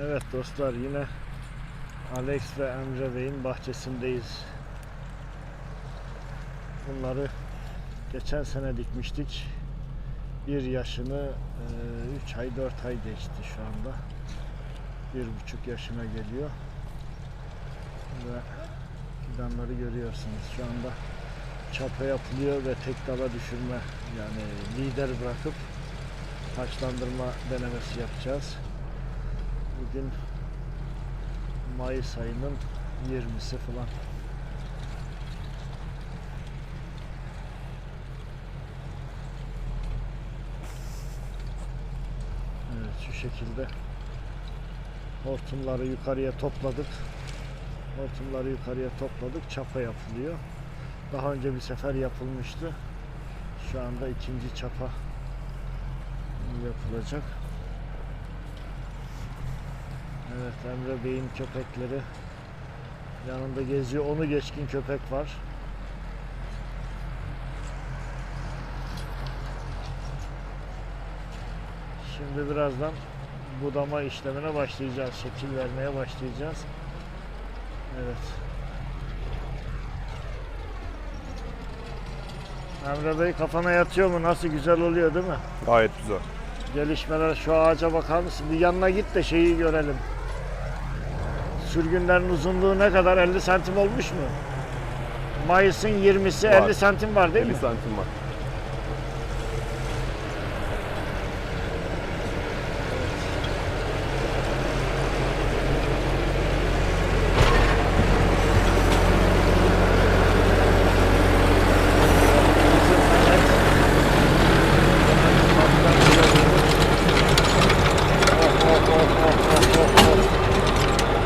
Evet dostlar yine Alex ve Emre Bey'in bahçesindeyiz. Bunları geçen sene dikmiştik. Bir yaşını 3 ay 4 ay geçti şu anda. Bir buçuk yaşına geliyor. Ve fidanları görüyorsunuz şu anda çapa yapılıyor ve tek dala düşürme yani lider bırakıp taçlandırma denemesi yapacağız. Bugün Mayıs ayının 20'si falan. Evet şu şekilde hortumları yukarıya topladık. Hortumları yukarıya topladık. Çapa yapılıyor. Daha önce bir sefer yapılmıştı. Şu anda ikinci çapa yapılacak. Evet Emre Bey'in köpekleri yanında geziyor. Onu geçkin köpek var. Şimdi birazdan budama işlemine başlayacağız. Şekil vermeye başlayacağız. Evet. Emre Bey kafana yatıyor mu? Nasıl güzel oluyor değil mi? Gayet güzel. Gelişmeler şu ağaca bakar mısın? Bir yanına git de şeyi görelim. Sürgünlerin uzunluğu ne kadar? 50 santim olmuş mu? Mayıs'ın 20'si Var. 50 santim var değil 50 mi? santim var.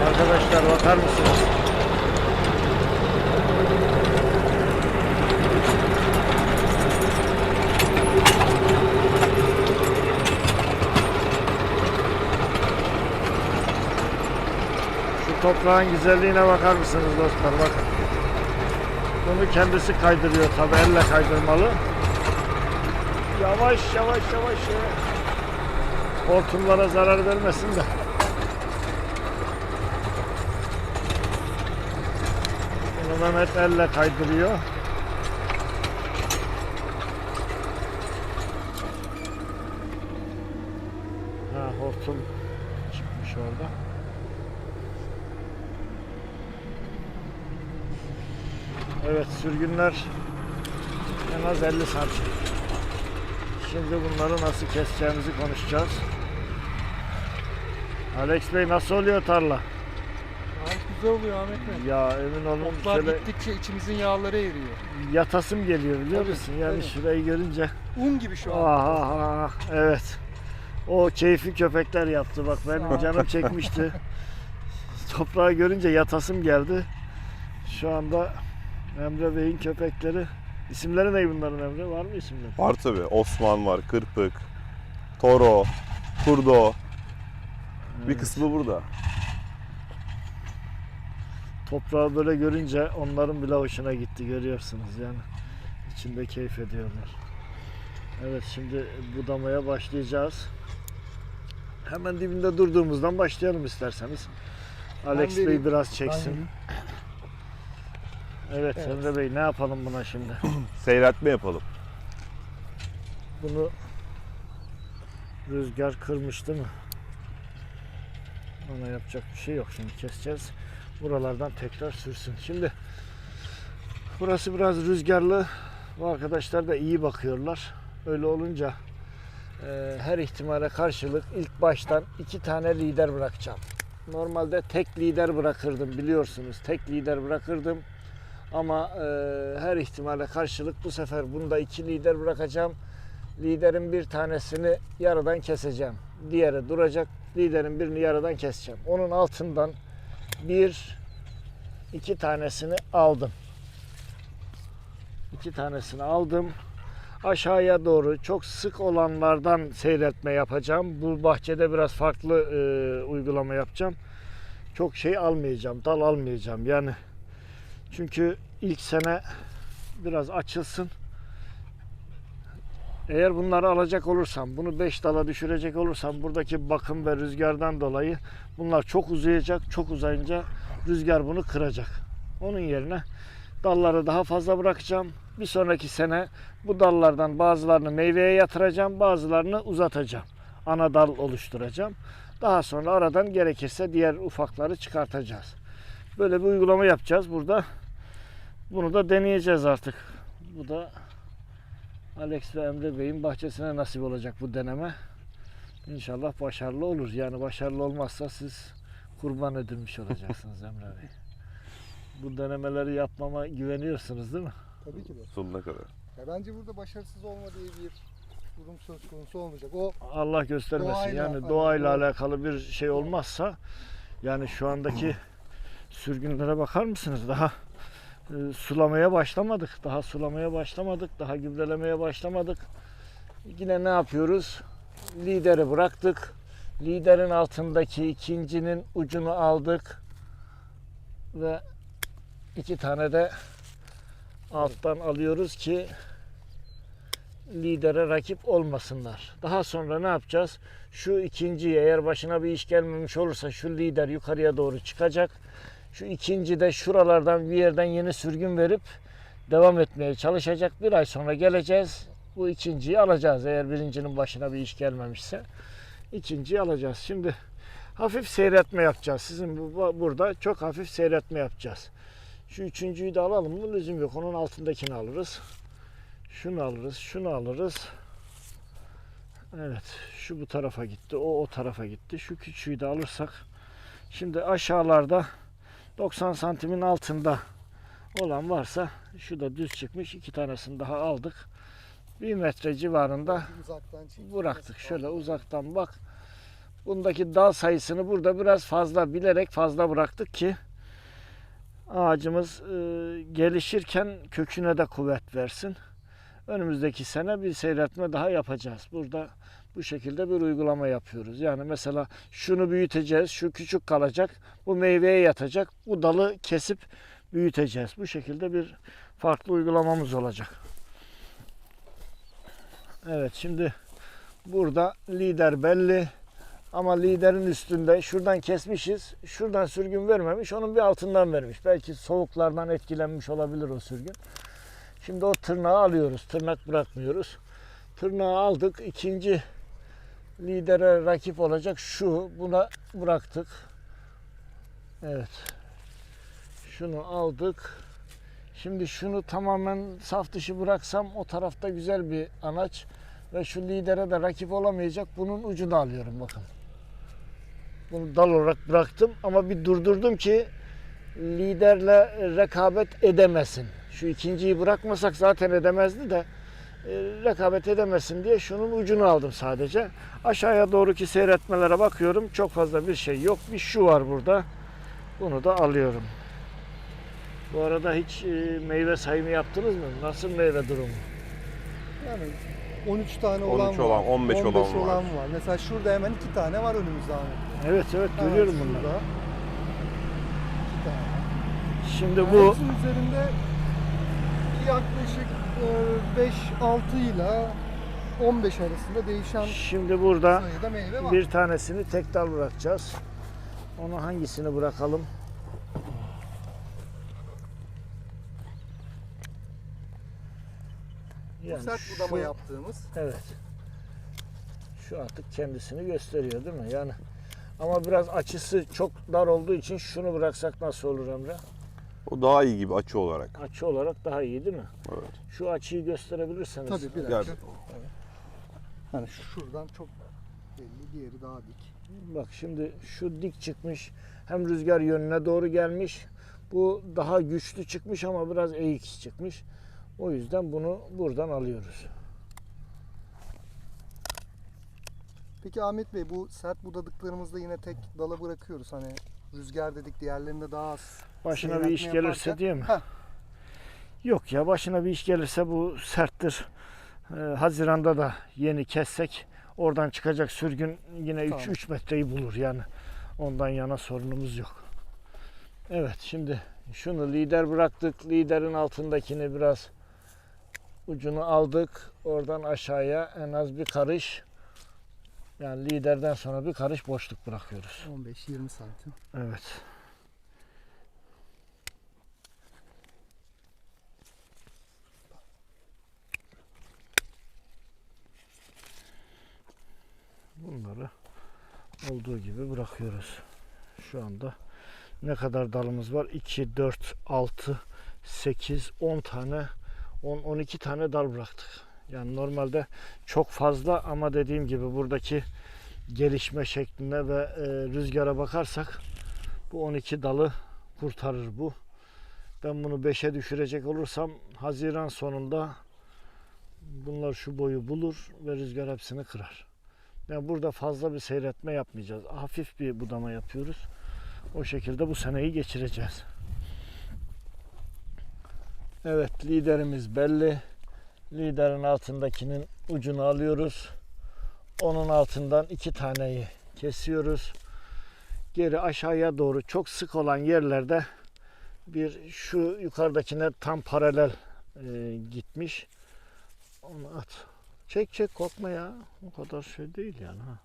Arkadaşlar bakar mısınız? Toprağın güzelliğine bakar mısınız dostlar? Bakın. Bunu kendisi kaydırıyor tabi elle kaydırmalı. Yavaş yavaş yavaş ya. Hortumlara zarar vermesin de. Bunu Mehmet elle kaydırıyor. Ha hortum çıkmış orada. Evet sürgünler en az 50 santim. Şimdi bunları nasıl keseceğimizi konuşacağız. Alex Bey nasıl oluyor tarla? Gayet güzel oluyor Ahmet Bey. Ya emin olun Otlar şöyle gittikçe içimizin yağları eriyor. yatasım geliyor biliyor Tabii, musun? Yani tabii. şurayı görünce Un gibi şu an. Aha, aha, evet. O keyfi köpekler yaptı bak benim canım çekmişti. Toprağı görünce yatasım geldi. Şu anda Emre Bey'in köpekleri. İsimleri ne bunların Emre? Var mı isimleri? Var tabi. Osman var, Kırpık, Toro, Kurdo. Bir Evet. kısmı burada. Toprağı böyle görünce onların bile hoşuna gitti görüyorsunuz yani. İçinde keyif ediyorlar. Evet şimdi budamaya başlayacağız. Hemen dibinde durduğumuzdan başlayalım isterseniz. Alex Bey biraz çeksin. Ben- Evet, Evet. Emre Bey ne yapalım buna şimdi? Seyretme yapalım. Bunu rüzgar kırmış değil mi? Ona yapacak bir şey yok şimdi keseceğiz. Buralardan tekrar sürsün. Şimdi burası biraz rüzgarlı. Bu arkadaşlar da iyi bakıyorlar. Öyle olunca e, her ihtimale karşılık ilk baştan iki tane lider bırakacağım. Normalde tek lider bırakırdım biliyorsunuz. Tek lider bırakırdım. Ama e, her ihtimale karşılık bu sefer bunda iki lider bırakacağım. Liderin bir tanesini yarıdan keseceğim. Diğeri duracak. Liderin birini yarıdan keseceğim. Onun altından bir iki tanesini aldım. İki tanesini aldım. Aşağıya doğru çok sık olanlardan seyretme yapacağım. Bu bahçede biraz farklı e, uygulama yapacağım. Çok şey almayacağım, dal almayacağım. Yani çünkü ilk sene biraz açılsın. Eğer bunları alacak olursam, bunu 5 dala düşürecek olursam buradaki bakım ve rüzgardan dolayı bunlar çok uzayacak. Çok uzayınca rüzgar bunu kıracak. Onun yerine dalları daha fazla bırakacağım. Bir sonraki sene bu dallardan bazılarını meyveye yatıracağım, bazılarını uzatacağım. Ana dal oluşturacağım. Daha sonra aradan gerekirse diğer ufakları çıkartacağız. Böyle bir uygulama yapacağız burada. Bunu da deneyeceğiz artık. Bu da Alex ve Emre Bey'in bahçesine nasip olacak bu deneme. İnşallah başarılı olur. Yani başarılı olmazsa siz kurban edilmiş olacaksınız Emre Bey. Bu denemeleri yapmama güveniyorsunuz değil mi? Tabii ki de. Sonuna kadar. Ya bence burada başarısız olma diye bir durum söz konusu olmayacak. O Allah göstermesin. Doğayla yani alakalı. doğayla alakalı bir şey olmazsa yani şu andaki sürgünlere bakar mısınız? Daha e, sulamaya başlamadık. Daha sulamaya başlamadık. Daha gübrelemeye başlamadık. Yine ne yapıyoruz? Lideri bıraktık. Liderin altındaki ikincinin ucunu aldık. Ve iki tane de alttan alıyoruz ki lidere rakip olmasınlar. Daha sonra ne yapacağız? Şu ikinciyi eğer başına bir iş gelmemiş olursa şu lider yukarıya doğru çıkacak. Şu ikinci de şuralardan bir yerden yeni sürgün verip devam etmeye çalışacak. Bir ay sonra geleceğiz. Bu ikinciyi alacağız eğer birincinin başına bir iş gelmemişse. ikinciyi alacağız. Şimdi hafif seyretme yapacağız. Sizin bu, burada çok hafif seyretme yapacağız. Şu üçüncüyü de alalım mı? Lüzum yok. Onun altındakini alırız. Şunu alırız, şunu alırız. Evet, şu bu tarafa gitti, o o tarafa gitti. Şu küçüğü de alırsak. Şimdi aşağılarda 90 santimin altında olan varsa şu da düz çıkmış. iki tanesini daha aldık. Bir metre civarında bıraktık. Şöyle uzaktan bak. Bundaki dal sayısını burada biraz fazla bilerek fazla bıraktık ki ağacımız e, gelişirken köküne de kuvvet versin. Önümüzdeki sene bir seyretme daha yapacağız. Burada bu şekilde bir uygulama yapıyoruz. Yani mesela şunu büyüteceğiz, şu küçük kalacak, bu meyveye yatacak, bu dalı kesip büyüteceğiz. Bu şekilde bir farklı uygulamamız olacak. Evet şimdi burada lider belli ama liderin üstünde şuradan kesmişiz. Şuradan sürgün vermemiş. Onun bir altından vermiş. Belki soğuklardan etkilenmiş olabilir o sürgün. Şimdi o tırnağı alıyoruz. Tırnak bırakmıyoruz. Tırnağı aldık. İkinci lidere rakip olacak şu. Buna bıraktık. Evet. Şunu aldık. Şimdi şunu tamamen saf dışı bıraksam o tarafta güzel bir anaç ve şu lidere de rakip olamayacak. Bunun ucunu alıyorum bakın. Bunu dal olarak bıraktım ama bir durdurdum ki liderle rekabet edemesin. Şu ikinciyi bırakmasak zaten edemezdi de rekabet edemesin diye şunun ucunu aldım sadece. Aşağıya doğruki seyretmelere bakıyorum. Çok fazla bir şey yok. Bir şu var burada. Bunu da alıyorum. Bu arada hiç e, meyve sayımı yaptınız mı? Nasıl meyve durumu? Yani 13 tane olan 13 olan, var. 15 olan var. olan var. Mesela şurada hemen iki tane var önümüzde Ahmet. Evet evet görüyorum bunları. şurada. İki tane. Şimdi Yani bu üzerinde yaklaşık 5-6 ile 15 arasında değişen şimdi burada sayıda meyve var. bir tanesini tek dal bırakacağız. Onu hangisini bırakalım? Bu Yani sert budama şu- yaptığımız. Evet. Şu artık kendisini gösteriyor değil mi? Yani ama biraz açısı çok dar olduğu için şunu bıraksak nasıl olur Emre? O daha iyi gibi açı olarak. Açı olarak daha iyi değil mi? Evet. Şu açıyı gösterebilirseniz. Tabii bir Gel. dakika. Hani şuradan çok belli, diğeri daha dik. Bak şimdi şu dik çıkmış. Hem rüzgar yönüne doğru gelmiş. Bu daha güçlü çıkmış ama biraz eğik çıkmış. O yüzden bunu buradan alıyoruz. Peki Ahmet Bey bu sert budadıklarımızda yine tek dala bırakıyoruz. Hani rüzgar dedik diğerlerinde daha az. Başına bir iş seyretme gelirse yaparken- diye mi? Heh. Yok ya başına bir iş gelirse bu serttir. Ee, Haziranda da yeni kessek oradan çıkacak sürgün yine 3 Tamam. 3 metreyi bulur yani. Ondan yana sorunumuz yok. Evet şimdi şunu lider bıraktık. Liderin altındakini biraz ucunu aldık. Oradan aşağıya en az bir karış yani liderden sonra bir karış boşluk bırakıyoruz. 15-20 santim. Evet. Bunları olduğu gibi bırakıyoruz. Şu anda ne kadar dalımız var? 2, 4, 6, 8, 10 tane 10, 12 tane dal bıraktık. Yani normalde çok fazla ama dediğim gibi buradaki gelişme şekline ve e, rüzgara bakarsak bu 12 dalı kurtarır bu. Ben bunu 5'e düşürecek olursam Haziran sonunda bunlar şu boyu bulur ve rüzgar hepsini kırar. Yani burada fazla bir seyretme yapmayacağız. Hafif bir budama yapıyoruz. O şekilde bu seneyi geçireceğiz. Evet liderimiz belli. Liderin altındakinin ucunu alıyoruz. Onun altından iki taneyi kesiyoruz. Geri aşağıya doğru çok sık olan yerlerde bir şu yukarıdakine tam paralel e, gitmiş. Onu at. Çek çek korkma ya. O kadar şey değil yani. Ha.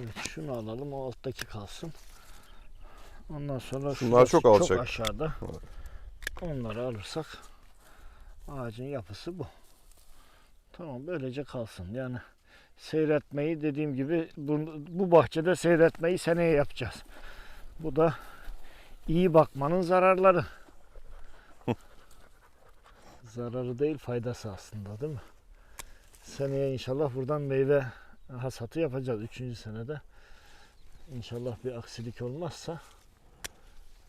Evet şunu alalım o alttaki kalsın. Ondan sonra Şunlar çok alçak. aşağıda. Onları alırsak ağacın yapısı bu. Tamam böylece kalsın. Yani seyretmeyi dediğim gibi bu, bu bahçede seyretmeyi seneye yapacağız. Bu da iyi bakmanın zararları. Zararı değil faydası aslında değil mi? Seneye inşallah buradan meyve hasatı yapacağız. Üçüncü senede. İnşallah bir aksilik olmazsa.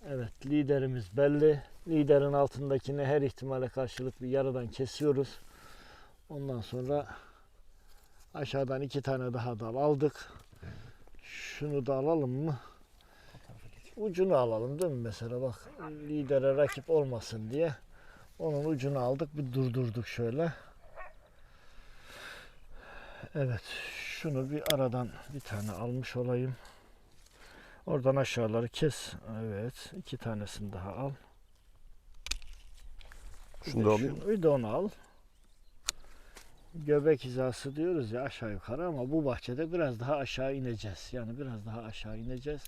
Evet liderimiz belli. Liderin altındakini her ihtimale karşılık bir yarıdan kesiyoruz. Ondan sonra aşağıdan iki tane daha dal aldık. Şunu da alalım mı? Ucunu alalım değil mi mesela bak lidere rakip olmasın diye onun ucunu aldık bir durdurduk şöyle. Evet şunu bir aradan bir tane almış olayım. Oradan aşağıları kes. Evet iki tanesini daha al. Şunu da alayım. Bir de onu al. Göbek hizası diyoruz ya aşağı yukarı ama bu bahçede biraz daha aşağı ineceğiz. Yani biraz daha aşağı ineceğiz.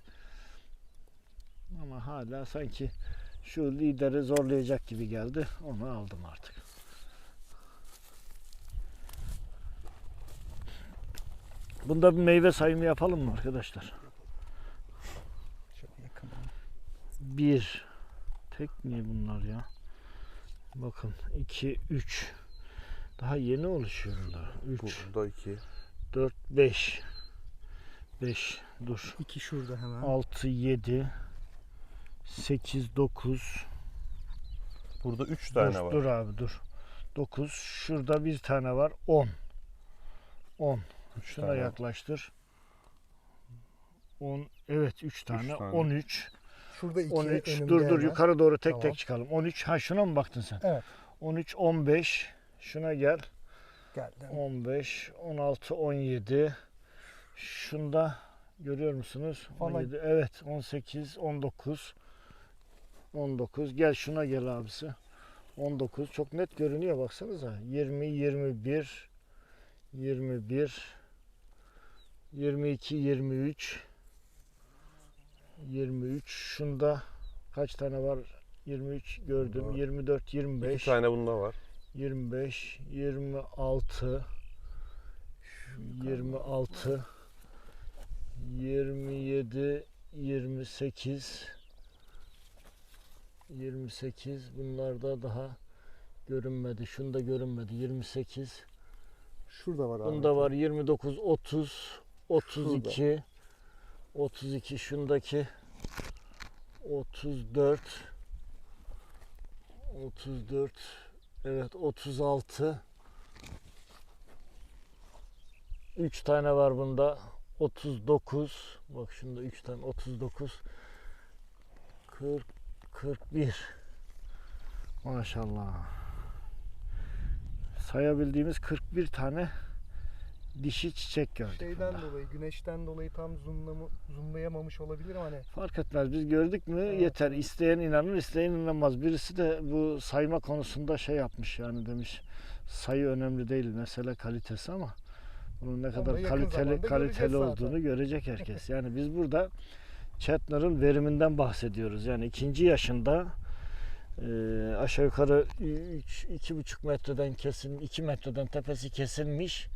Ama hala sanki şu lideri zorlayacak gibi geldi. Onu aldım artık. Bunda bir meyve sayımı yapalım mı arkadaşlar? Bir. Tek mi bunlar ya? Bakın 2, 3. Daha yeni oluşuyor bunlar. 3, Burada iki. 4, 5. 5. Dur. İki şurada hemen. 6, 7, 8, 9. Burada üç tane dur, var. dur abi dur. 9. Şurada bir tane var. 10. 10. Üç Şuna tane yaklaştır. 10. Evet 3 tane. tane. 13. Şurada iki 13. önümde Dur dur yukarı doğru tek Tamam. tek çıkalım. 13. Ha şuna mı baktın sen? Evet. 13, 15. Şuna gel. Geldi. 15, 16, 17. Şunda görüyor musunuz? Falan. 17. Evet, 18, 19. 19. Gel şuna gel abisi. 19. Çok net görünüyor baksanıza. 20, 21, 21, 22, 23, 23. Şunda kaç tane var? 23 gördüm. Var. 24, 25. İki tane bunda var. 25, 26, 26, 27, 28, 28 bunlarda daha görünmedi. Şunda görünmedi. 28. Şurada var abi. Bunda var 29, 30, 32, 32 şundaki 34 34 evet 36 3 tane var bunda 39 bak şunda 3 tane 39 40 41 maşallah sayabildiğimiz 41 tane dişi çiçek gördük. Şeyden burada. dolayı, güneşten dolayı tam zoomlama, zoomlayamamış olabilir ama hani Fark etmez biz gördük mü Evet, yeter. İsteyen inanır, isteyen inanmaz. Birisi de bu sayma konusunda şey yapmış yani demiş. Sayı önemli değil mesele kalitesi ama bunun ne kadar kaliteli kaliteli olduğunu görecek herkes. Yani biz burada Chetner'ın veriminden bahsediyoruz. Yani ikinci yaşında e, aşağı yukarı üç, iki buçuk metreden kesin, iki metreden tepesi kesilmiş.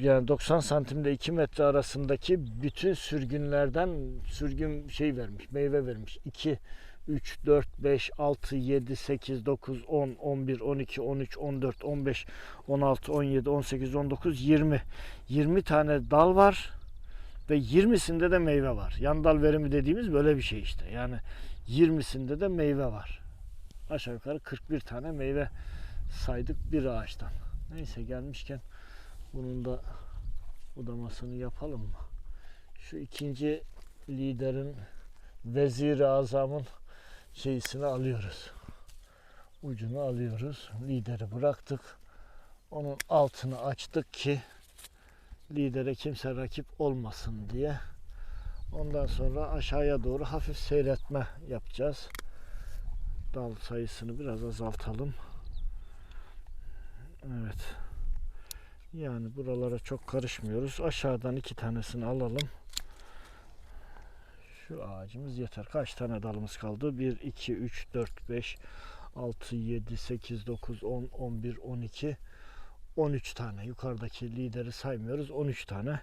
Yani 90 santimle 2 metre arasındaki bütün sürgünlerden sürgün şey vermiş, meyve vermiş. 2, 3, 4, 5, 6, 7, 8, 9, 10, 11, 12, 13, 14, 15, 16, 17, 18, 19, 20. 20 tane dal var ve 20'sinde de meyve var. Yan dal verimi dediğimiz böyle bir şey işte. Yani 20'sinde de meyve var. Aşağı yukarı 41 tane meyve saydık bir ağaçtan. Neyse gelmişken bunun da budamasını yapalım mı? Şu ikinci liderin vezir-i azamın şeysini alıyoruz. Ucunu alıyoruz. Lideri bıraktık. Onun altını açtık ki lidere kimse rakip olmasın diye. Ondan sonra aşağıya doğru hafif seyretme yapacağız. Dal sayısını biraz azaltalım. Evet. Yani buralara çok karışmıyoruz. Aşağıdan iki tanesini alalım. Şu ağacımız yeter. Kaç tane dalımız kaldı? 1, 2, 3, 4, 5, 6, 7, 8, 9, 10, 11, 12, 13 tane. Yukarıdaki lideri saymıyoruz. 13 tane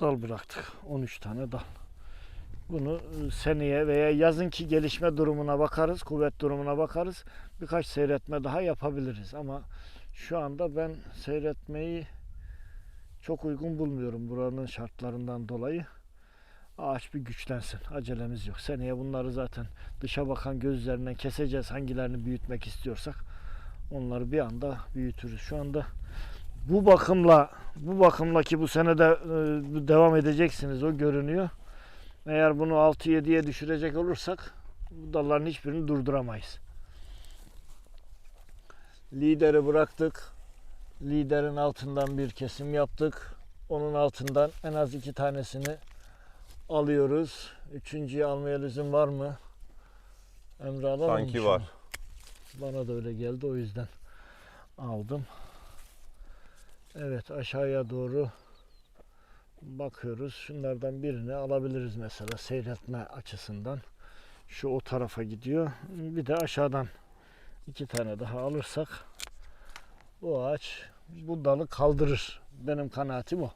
dal bıraktık. 13 tane dal. Bunu e, seneye veya yazınki gelişme durumuna bakarız, kuvvet durumuna bakarız. Birkaç seyretme daha yapabiliriz ama şu anda ben seyretmeyi çok uygun bulmuyorum buranın şartlarından dolayı. Ağaç bir güçlensin. Acelemiz yok. Seneye bunları zaten dışa bakan gözlerinden keseceğiz. Hangilerini büyütmek istiyorsak onları bir anda büyütürüz. Şu anda bu bakımla bu bakımla ki bu sene de e, devam edeceksiniz o görünüyor. Eğer bunu 6-7'ye düşürecek olursak bu dalların hiçbirini durduramayız. Lideri bıraktık. Liderin altından bir kesim yaptık. Onun altından en az iki tanesini alıyoruz. Üçüncüyü almaya lüzum var mı? Emre alalım mı Sanki şunu? var. Bana da öyle geldi o yüzden aldım. Evet aşağıya doğru bakıyoruz. Şunlardan birini alabiliriz mesela seyretme açısından. Şu o tarafa gidiyor. Bir de aşağıdan iki tane daha alırsak bu ağaç bu dalı kaldırır. Benim kanaatim o.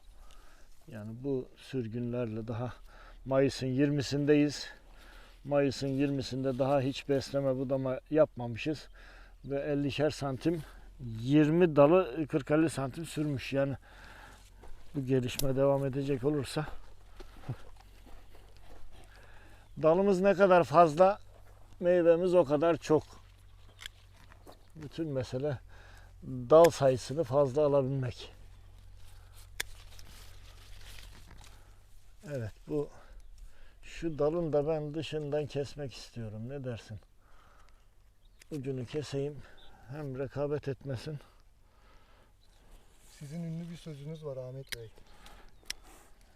Yani bu sürgünlerle daha Mayıs'ın 20'sindeyiz. Mayıs'ın 20'sinde daha hiç besleme budama yapmamışız. Ve 50'şer santim 20 dalı 40-50 santim sürmüş. Yani bu gelişme devam edecek olursa dalımız ne kadar fazla meyvemiz o kadar çok. Bütün mesele dal sayısını fazla alabilmek. Evet bu şu dalın da ben dışından kesmek istiyorum. Ne dersin? Ucunu keseyim. Hem rekabet etmesin. sizin ünlü bir sözünüz var Ahmet Bey.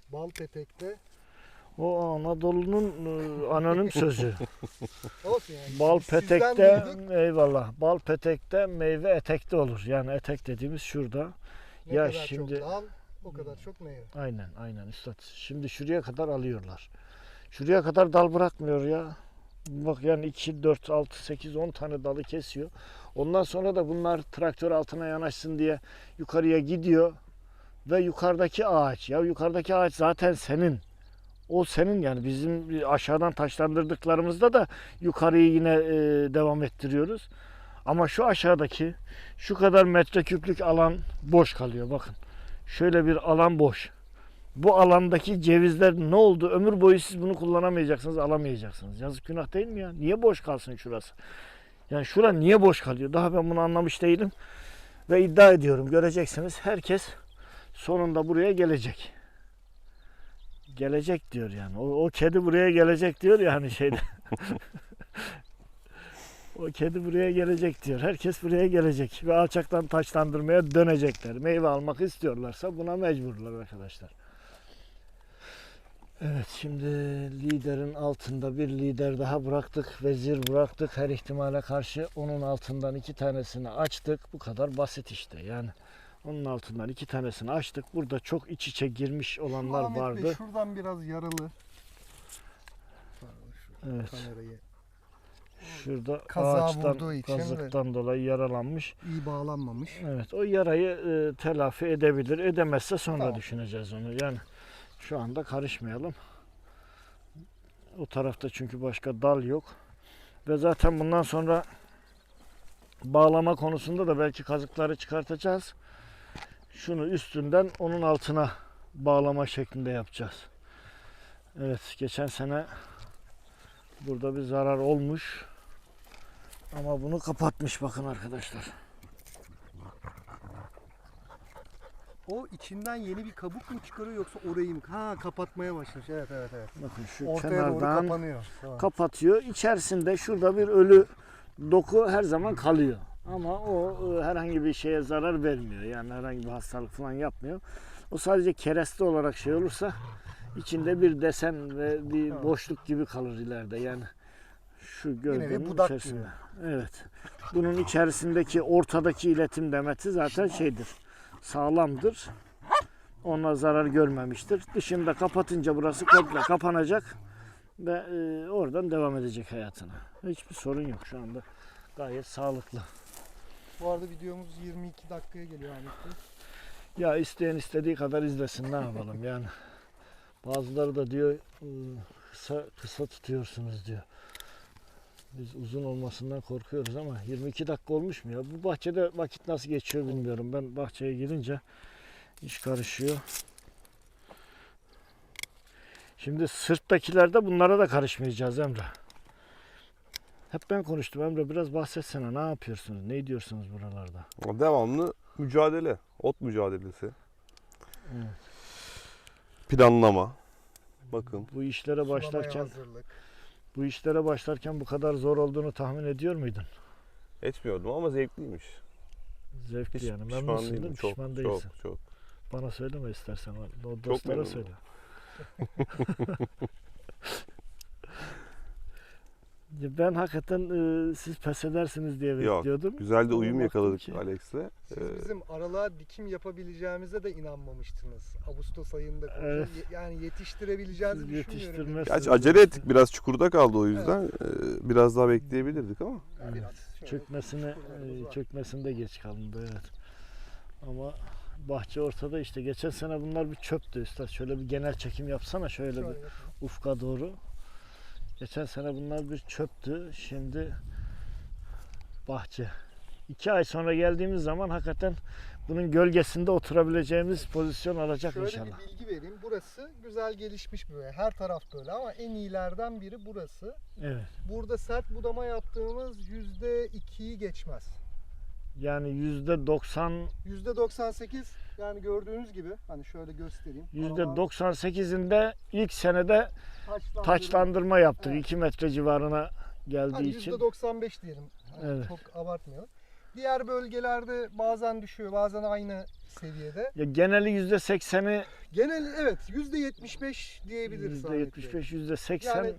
Bal petekte O Anadolu'nun e, anonim sözü. olsun yani. Bal petekte eyvallah. Bal petekte meyve etekte olur. Yani etek dediğimiz şurada. Ne Ya kadar şimdi- çok dal, o kadar çok meyve. Aynen aynen üstad. Şimdi şuraya kadar alıyorlar. Şuraya kadar dal bırakmıyor ya. Bak yani 2, 4, 6, 8, 10 tane dalı kesiyor. Ondan sonra da bunlar traktör altına yanaşsın diye yukarıya gidiyor. Ve yukarıdaki ağaç. Ya yukarıdaki ağaç zaten senin. O senin yani bizim aşağıdan taşlandırdıklarımızda da yukarıyı yine e, devam ettiriyoruz. Ama şu aşağıdaki şu kadar metreküplük alan boş kalıyor bakın. Şöyle bir alan boş. Bu alandaki cevizler ne oldu? Ömür boyu siz bunu kullanamayacaksınız, alamayacaksınız. Yazık günah değil mi ya? Niye boş kalsın şurası? Yani şura niye boş kalıyor? Daha ben bunu anlamış değilim. Ve iddia ediyorum göreceksiniz herkes sonunda buraya gelecek. Gelecek diyor yani. O, o kedi buraya gelecek diyor yani şeyde. O kedi buraya gelecek diyor. Herkes buraya gelecek ve alçaktan taşlandırmaya dönecekler. Meyve almak istiyorlarsa buna mecburlar arkadaşlar. Evet şimdi liderin altında bir lider daha bıraktık. Vezir bıraktık. Her ihtimale karşı onun altından iki tanesini açtık. Bu kadar basit işte yani. Onun altından iki tanesini açtık. Burada çok iç içe girmiş olanlar Ahmet Bey, vardı. şuradan biraz yaralı. Evet. kamerayı Şurada Kaza ağaçtan, için kazıktan dolayı yaralanmış. iyi bağlanmamış. Evet, o yarayı e, telafi edebilir. Edemezse sonra Tamam. düşüneceğiz onu. Yani şu anda karışmayalım. O tarafta çünkü başka dal yok. Ve zaten bundan sonra bağlama konusunda da belki kazıkları çıkartacağız. Şunu üstünden onun altına bağlama şeklinde yapacağız. Evet, geçen sene burada bir zarar olmuş. Ama bunu kapatmış bakın arkadaşlar. O içinden yeni bir kabuk mu çıkarıyor yoksa orayı mı? Ha kapatmaya başlamış. Evet evet evet. Bakın şu Ortaya doğru kenardan kapanıyor. Tamam. kapatıyor. İçerisinde şurada bir ölü doku her zaman kalıyor. Ama o e, herhangi bir şeye zarar vermiyor. Yani herhangi bir hastalık falan yapmıyor. O sadece kereste olarak şey olursa içinde bir desen ve bir boşluk gibi kalır ileride. Yani şu gövdenin içerisinde. gibi. Evet. Bunun içerisindeki ortadaki iletim demeti zaten şeydir. Sağlamdır. Ona zarar görmemiştir. Dışında kapatınca burası komple kapanacak ve e, oradan devam edecek hayatına. Hiçbir sorun yok şu anda. Gayet sağlıklı. Bu arada videomuz 22 dakikaya geliyor Ahmet Bey. Ya isteyen istediği kadar izlesin ne yapalım yani. Bazıları da diyor "Iı, kısa kısa tutuyorsunuz diyor. Biz uzun olmasından korkuyoruz ama 22 dakika olmuş mu ya? Bu bahçede vakit nasıl geçiyor bilmiyorum. Ben bahçeye girince iş karışıyor. Şimdi sırttakilerde bunlara da karışmayacağız Emre. Hep ben konuştum Emre biraz bahsetsene ne yapıyorsunuz ne diyorsunuz buralarda? Devamlı mücadele. Ot mücadelesi. Evet. Planlama. Bakın. Bu işlere Sulamaya başlarken hazırlık. Bu işlere başlarken bu kadar zor olduğunu tahmin ediyor muydun? Etmiyordum ama zevkliymiş. Zevkli Hiç yani. pişman Memnunsun değil değilim. mi? Çok, Pişman çok, değilsin. çok. Bana söyleme istersen. O dostlara memnunum. söyle. Ben hakikaten e, siz pes edersiniz diye Yok, bekliyordum. Güzel de Ama uyum baktım yakaladık ki- Alex'le. Siz Ee, bizim aralığa dikim yapabileceğimize de inanmamıştınız. Ağustos ayında konuşuyor. Evet. Ye- Yani yetiştirebileceğinizi Siz düşünmüyorum. yetiştirmezsiniz. Gerçi acele ettik. Biraz çukurda kaldı o yüzden. Ee, biraz daha bekleyebilirdik ama. Biraz şöyle Çökmesine, çukurlarımız e, var. çökmesinde geç kalındı evet. Ama bahçe ortada işte. Geçen sene bunlar bir çöptü üstad. Şöyle bir genel çekim yapsana şöyle bir Şöyle ufka doğru. Geçen sene bunlar bir çöptü. Şimdi bahçe. İki ay sonra geldiğimiz zaman hakikaten bunun gölgesinde oturabileceğimiz pozisyon alacak Şöyle inşallah. bir bilgi vereyim. Burası güzel gelişmiş böyle. Her taraf böyle ama en iyilerden biri burası. Evet. Burada sert budama yaptığımız %2'yi geçmez. Yani yüzde 90, %98 yani gördüğünüz gibi hani şöyle göstereyim. yüzde Araba 98'inde ilk senede taçlandırma. taçlandırma yaptık. Evet. 2 metre civarına geldiği Hani için. %95 diyelim. Hani Evet. Çok abartmayalım. Diğer bölgelerde bazen düşüyor, bazen aynı seviyede. Ya geneli yüzde 80'i, Genel evet %75 diyebiliriz. yüzde Ahmet Bey. 75, yüzde 80, Yani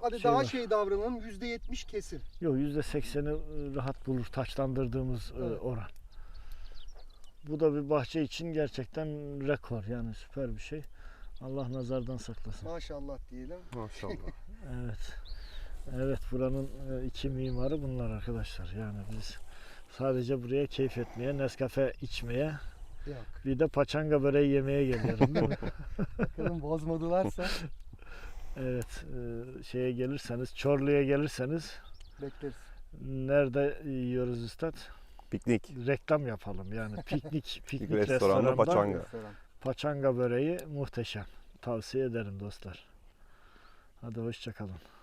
hadi şey daha var. şey davranalım %70 kesin. yok yüzde 80'i rahat bulur taçlandırdığımız e, Evet. oran. Bu da bir bahçe için gerçekten rekor yani süper bir şey. Allah nazardan saklasın. Maşallah diyelim. Maşallah. Evet. Evet buranın e, iki mimarı bunlar arkadaşlar. Yani biz sadece buraya keyif etmeye, Nescafe içmeye, Yok. bir de paçanga böreği yemeye geliyorum değil mi? Bakalım bozmadılarsa evet. e, şeye gelirseniz, Çorlu'ya gelirseniz bekleriz. nerede yiyoruz üstad? Piknik. Reklam yapalım yani. Piknik, piknik restoranda restoranda paçanga. Restoran. paçanga böreği muhteşem. Tavsiye ederim dostlar. Hadi hoşçakalın.